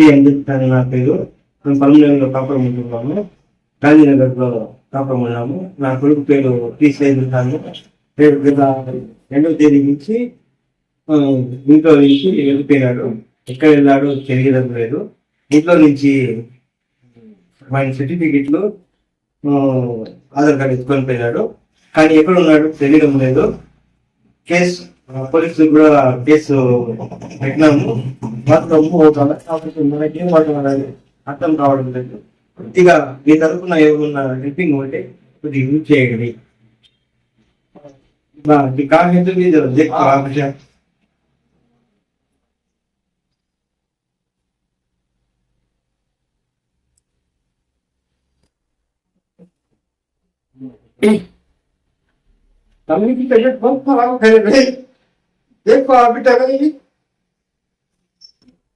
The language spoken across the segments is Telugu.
పి అంబేద్కర్ నా పేరు మేము పల్మనేరులో కాపురం ఉంటున్నాము. గాంధీనగర్లో కాపురం ఉన్నాము. నా కొడుకు పేరు టి సైదుల్ఖాన్ రేపు గత రెండవ తేదీ నుంచి ఇంట్లో నుంచి వెళ్ళిపోయినాడు. ఎక్కడ వెళ్ళాడో తెలియడం లేదు. ఇంట్లో నుంచి ఆయన సర్టిఫికెట్లు ఆధార్ కార్డు ఎత్తుకొని పోయినాడు. కానీ ఎక్కడ ఉన్నాడు తెలియడం లేదు. కేసు పోలీసులు కూడా కేసు పెట్టినాము. వారు డబ్బు పోతారు మనకి అర్థం కావడం లేదు. కొద్దిగా మీ తరఫున ఏమన్నా హెల్పింగ్ ఉంటే కొద్దిగా యూజ్ చేయండి. కాకపోతే మీరు దేశ దేవుడు की खराब देखो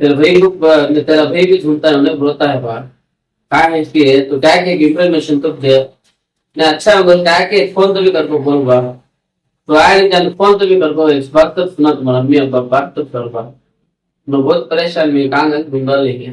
तेरा भाई को तेरा भाई भी झूठता है, उन्हें बोलता है बाहर। कहा है इसकी है तो क्या के इन्फॉर्मेशन तो दे। नाही अच्छा बोल क्या के फ़ोन तो भी कर को बोल बाहर। तो आए जान फ़ोन तो भी कर को इस बात तो सुना तुम्हारा मैं अब बात तो कर बाहर। मैं बहुत परेशान में कहाँ गए ढूंढा लेके